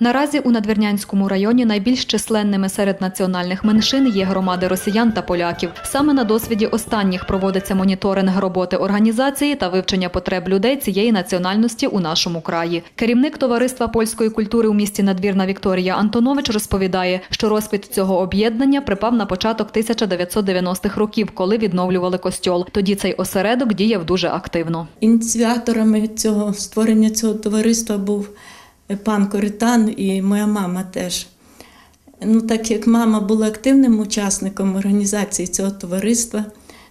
Наразі у Надвірнянському районі найбільш численними серед національних меншин є громади росіян та поляків. Саме на досвіді останніх проводиться моніторинг роботи організації та вивчення потреб людей цієї національності у нашому краї. Керівник товариства польської культури у місті Надвірна Вікторія Антонович розповідає, що розквіт цього об'єднання припав на початок 1990-х років, коли відновлювали костьол. Тоді цей осередок діяв дуже активно. Ініціаторами цього створення цього товариства був пан Коритан і моя мама теж. Ну, так як мама була активним учасником організації цього товариства,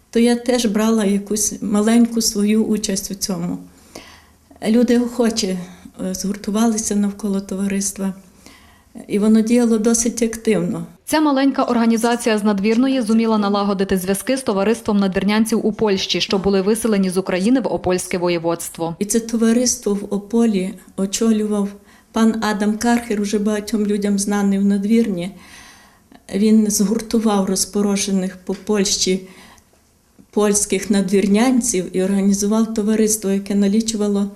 то я теж брала якусь маленьку свою участь у цьому. Люди охоче е, згуртувалися навколо товариства, і воно діяло досить активно. Ця маленька організація з надвірної зуміла налагодити зв'язки з товариством надвірнянців у Польщі, що були виселені з України в Опольське воєводство. І це товариство в Ополі очолював пан Адам Кархер, уже багатьом людям знаний в надвірні. Він згуртував розпорошених по Польщі польських надвірнянців і організував товариство, яке налічувало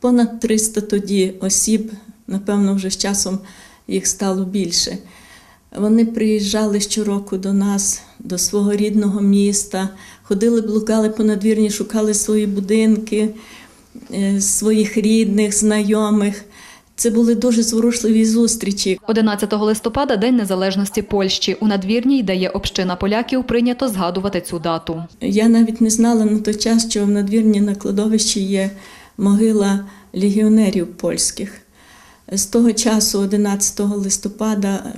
понад 300 тоді осіб. Напевно, вже з часом їх стало більше. Вони приїжджали щороку до нас, до свого рідного міста, ходили, блукали по надвірні, шукали свої будинки, е, своїх рідних, знайомих. Це були дуже зворушливі зустрічі. 11 листопада День Незалежності Польщі. У надвірній, де є община поляків, прийнято згадувати цю дату. Я навіть не знала на той час, що в надвірні на кладовищі є могила легіонерів польських. З того часу, 11 листопада,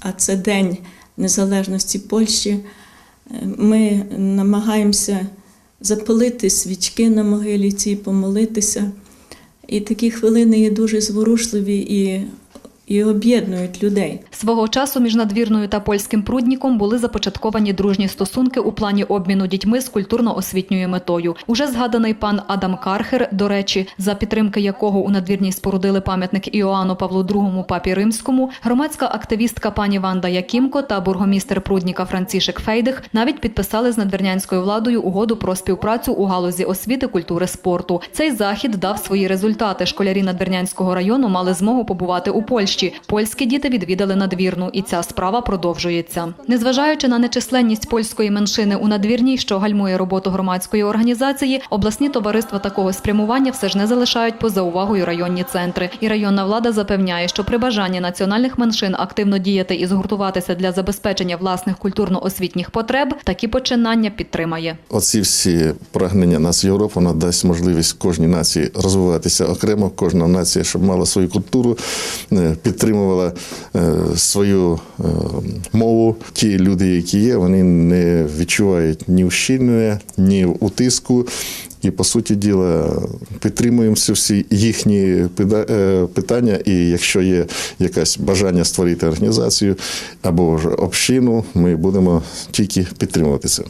а це День Незалежності Польщі, ми намагаємося запалити свічки на могилі цій, помолитися. І такі хвилини є дуже зворушливі і, і об'єднують людей. Свого часу між надвірною та польським прудніком були започатковані дружні стосунки у плані обміну дітьми з культурно-освітньою метою. Уже згаданий пан Адам Кархер, до речі, за підтримки якого у надвірній спорудили пам'ятник Іоанну Павлу II папі римському, громадська активістка пані Ванда Якімко та бургомістер прудніка Францішек Фейдих навіть підписали з надвірнянською владою угоду про співпрацю у галузі освіти, культури, спорту. Цей захід дав свої результати. Школярі надвірнянського району мали змогу побувати у Польщі. Польські діти відвідали надвірну, і ця справа продовжується. Незважаючи на нечисленність польської меншини у надвірній, що гальмує роботу громадської організації, обласні товариства такого спрямування все ж не залишають поза увагою районні центри. І районна влада запевняє, що при бажанні національних меншин активно діяти і згуртуватися для забезпечення власних культурно-освітніх потреб, такі починання підтримає. Оці всі прагнення нас Європа надасть можливість кожній нації розвиватися окремо, кожна нація, щоб мала свою культуру, е, підтримувала е, свою е, мову. Ті люди, які є, вони не відчувають ні ущільнення, ні утиску. І по суті діла підтримуємо всі- всі їхні е, питання. І якщо є якесь бажання створити організацію або ж общину, ми будемо тільки підтримувати це.